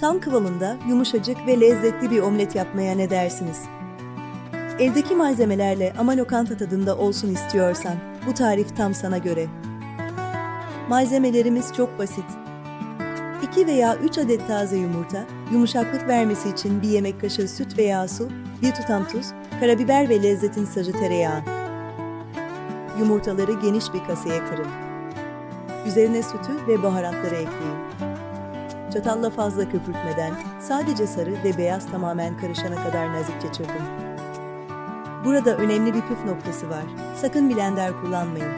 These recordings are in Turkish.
Tam kıvamında, yumuşacık ve lezzetli bir omlet yapmaya ne dersiniz? Evdeki malzemelerle ama lokanta tadında olsun istiyorsan, bu tarif tam sana göre. Malzemelerimiz çok basit. 2 veya 3 adet taze yumurta, yumuşaklık vermesi için bir yemek kaşığı süt veya su, bir tutam tuz, karabiber ve lezzetin sırrı tereyağı. Yumurtaları geniş bir kasaya kırın. Üzerine sütü ve baharatları ekleyin. Çatalla fazla köpürtmeden sadece sarı ve beyaz tamamen karışana kadar nazikçe çırpın. Burada önemli bir püf noktası var. Sakın blender kullanmayın.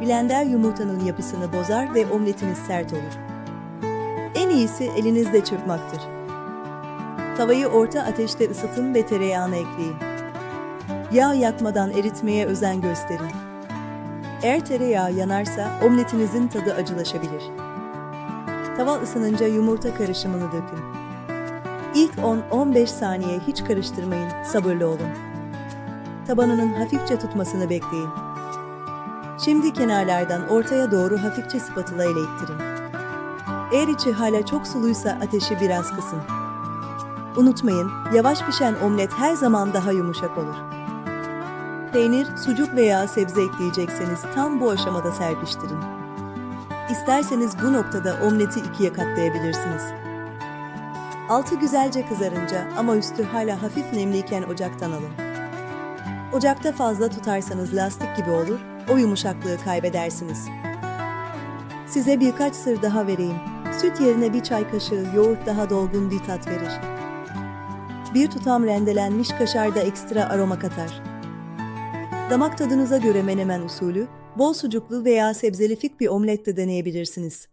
Blender yumurtanın yapısını bozar ve omletiniz sert olur. En iyisi elinizle çırpmaktır. Tavayı orta ateşte ısıtın ve tereyağını ekleyin. Yağ yakmadan eritmeye özen gösterin. Eğer tereyağı yanarsa omletinizin tadı acılaşabilir. Tava ısınınca yumurta karışımını dökün. İlk 10-15 saniye hiç karıştırmayın, sabırlı olun. Tabanının hafifçe tutmasını bekleyin. Şimdi kenarlardan ortaya doğru hafifçe spatula ile ittirin. Eğer içi hala çok suluysa ateşi biraz kısın. Unutmayın, yavaş pişen omlet her zaman daha yumuşak olur. Peynir, sucuk veya sebze ekleyecekseniz tam bu aşamada serpiştirin. İsterseniz bu noktada omleti ikiye katlayabilirsiniz. Altı güzelce kızarınca ama üstü hala hafif nemliyken ocaktan alın. Ocakta fazla tutarsanız lastik gibi olur, o yumuşaklığı kaybedersiniz. Size birkaç sır daha vereyim. Süt yerine bir çay kaşığı yoğurt daha dolgun bir tat verir. Bir tutam rendelenmiş kaşar da ekstra aroma katar. Damak tadınıza göre menemen usulü, bol sucuklu veya sebzeli fik bir omlet de deneyebilirsiniz.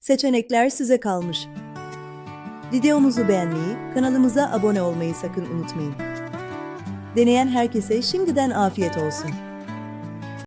Seçenekler size kalmış. Videomuzu beğenmeyi, kanalımıza abone olmayı sakın unutmayın. Deneyen herkese şimdiden afiyet olsun.